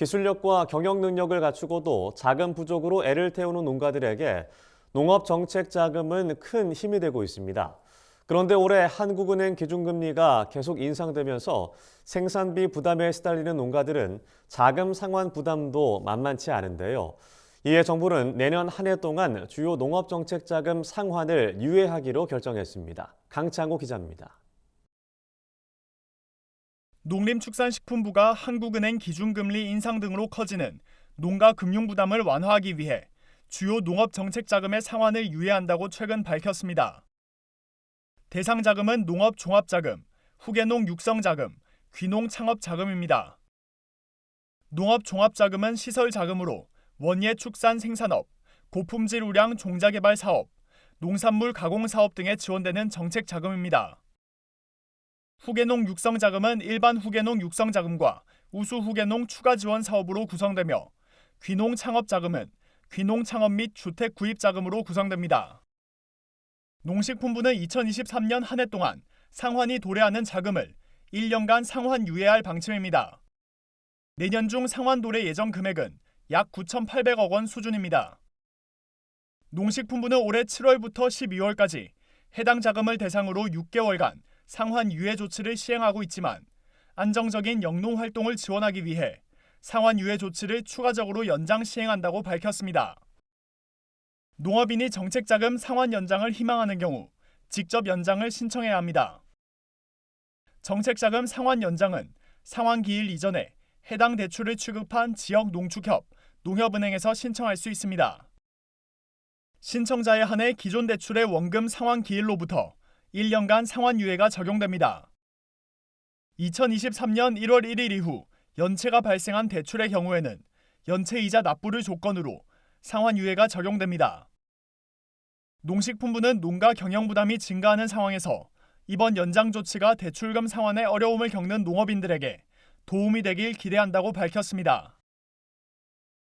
기술력과 경영 능력을 갖추고도 자금 부족으로 애를 태우는 농가들에게 농업 정책 자금은 큰 힘이 되고 있습니다. 그런데 올해 한국은행 기준금리가 계속 인상되면서 생산비 부담에 시달리는 농가들은 자금 상환 부담도 만만치 않은데요. 이에 정부는 내년 한 해 동안 주요 농업 정책 자금 상환을 유예하기로 결정했습니다. 강창호 기자입니다. 농림축산식품부가 한국은행 기준금리 인상 등으로 커지는 농가 금융 부담을 완화하기 위해 주요 농업 정책 자금의 상환을 유예한다고 최근 밝혔습니다. 대상 자금은 농업 종합 자금, 후계농 육성 자금, 귀농 창업 자금입니다. 농업 종합 자금은 시설 자금으로 원예 축산 생산업, 고품질 우량 종자 개발 사업, 농산물 가공 사업 등에 지원되는 정책 자금입니다. 후계농 육성 자금은 일반 후계농 육성 자금과 우수 후계농 추가 지원 사업으로 구성되며 귀농 창업 자금은 귀농 창업 및 주택 구입 자금으로 구성됩니다. 농식품부는 2023년 한 해 동안 상환이 도래하는 자금을 1년간 상환 유예할 방침입니다. 내년 중 상환 도래 예정 금액은 약 9,800억 원 수준입니다. 농식품부는 올해 7월부터 12월까지 해당 자금을 대상으로 6개월간 상환 유예 조치를 시행하고 있지만 안정적인 영농 활동을 지원하기 위해 상환 유예 조치를 추가적으로 연장 시행한다고 밝혔습니다. 농업인이 정책 자금 상환 연장을 희망하는 경우 직접 연장을 신청해야 합니다. 정책 자금 상환 연장은 상환 기일 이전에 해당 대출을 취급한 지역 농축협, 농협은행에서 신청할 수 있습니다. 신청자에 한해 기존 대출의 원금 상환 기일로부터 1년간 상환 유예가 적용됩니다. 2023년 1월 1일 이후 연체가 발생한 대출의 경우에는 연체 이자 납부를 조건으로 상환 유예가 적용됩니다. 농식품부는 농가 경영 부담이 증가하는 상황에서 이번 연장 조치가 대출금 상환에 어려움을 겪는 농업인들에게 도움이 되길 기대한다고 밝혔습니다.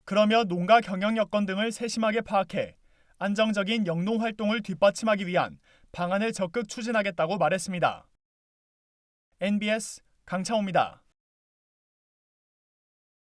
그러며 농가 경영 여건 등을 세심하게 파악해 안정적인 영농 활동을 뒷받침하기 위한 방안을 적극 추진하겠다고 말했습니다. NBS 강창호입니다.